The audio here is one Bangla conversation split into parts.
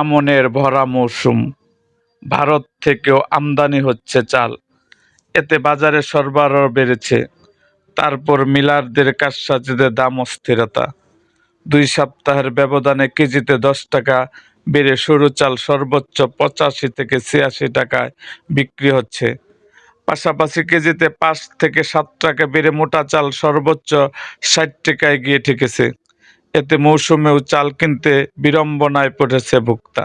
আমনের ভরা মৌসুম। ভারত থেকেও আমদানি হচ্ছে চাল। এতে বাজারে সরবরাহ বেড়েছে। তারপর মিলারদের কারসাজিতে দাম অস্থিরতা। দুই সপ্তাহের ব্যবধানে কেজিতে দশ টাকা বেড়ে সরু চাল সর্বোচ্চ পঁচাশি থেকে ছিয়াশি টাকায় বিক্রি হচ্ছে। পাশাপাশি কেজিতে পাঁচ থেকে সাত টাকা বেড়ে মোটা চাল সর্বোচ্চ ষাট টাকায় গিয়ে ঠেকেছে। এতে মৌসুমেও চাল কিনতে বিড়ম্বনায় পড়েছে ভোক্তা।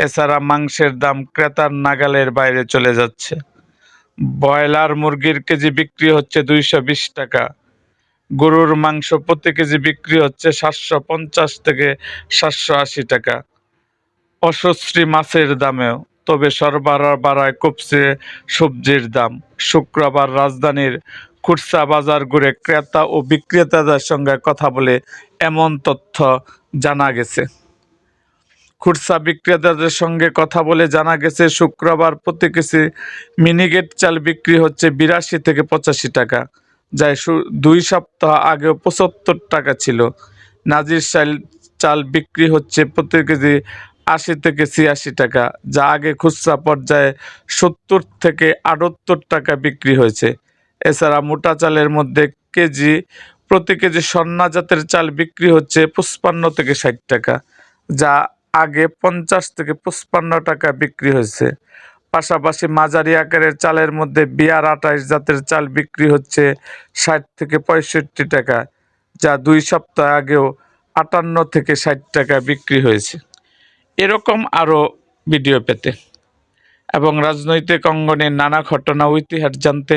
এছাড়া মাংসের দাম ক্রেতার নাগালের বাইরে চলে যাচ্ছে। ব্রয়লার মুরগির কেজি বিক্রি হচ্ছে দুইশো বিশ টাকা। গরুর মাংস প্রতি কেজি বিক্রি হচ্ছে সাতশো পঞ্চাশ থেকে সাতশো আশি টাকা। অস্বস্তি মাছের দামেও, তবে সরবরাহ বাড়ায় কপসে সবজির দাম। শুক্রবার রাজধানীর খুচরা বাজার ঘুরে ক্রেতা ও বিক্রেতাদের সঙ্গে কথা বলে এমন তথ্য জানা গেছে। খুচরা বিক্রেতাদের সঙ্গে কথা বলে জানা গেছে, শুক্রবার প্রতি কেজি মিনিগেট চাল বিক্রি হচ্ছে বিরাশি থেকে পঁচাশি টাকা, যা দুই সপ্তাহ আগেও পঁচাত্তর টাকা ছিল। নাজির চাল চাল বিক্রি হচ্ছে প্রতি কেজি আশি থেকে ছিয়াশি টাকা, যা আগে খুচরা পর্যায়ে সত্তর থেকে আটাত্তর টাকা বিক্রি হয়েছে। এছাড়া মোটা চালের মধ্যে কেজি, প্রতি কেজি সন্না জাতের চাল বিক্রি হচ্ছে পঁচপান্ন থেকে ষাট টাকা, যা আগে পঞ্চাশ থেকে পঁচপান্ন টাকা বিক্রি হয়েছে। পাশাপাশি মাঝারি আকারের চালের মধ্যে বিয়ার আঠাশ জাতের চাল বিক্রি হচ্ছে ষাট থেকে পঁয়ষট্টি টাকা, যা দুই সপ্তাহ আগেও আটান্ন থেকে ষাট টাকা বিক্রি হয়েছে। এরকম আরও ভিডিও পেতে এবং রাজনৈতিক অঙ্গনের নানা ঘটনা ও ইতিহাস জানতে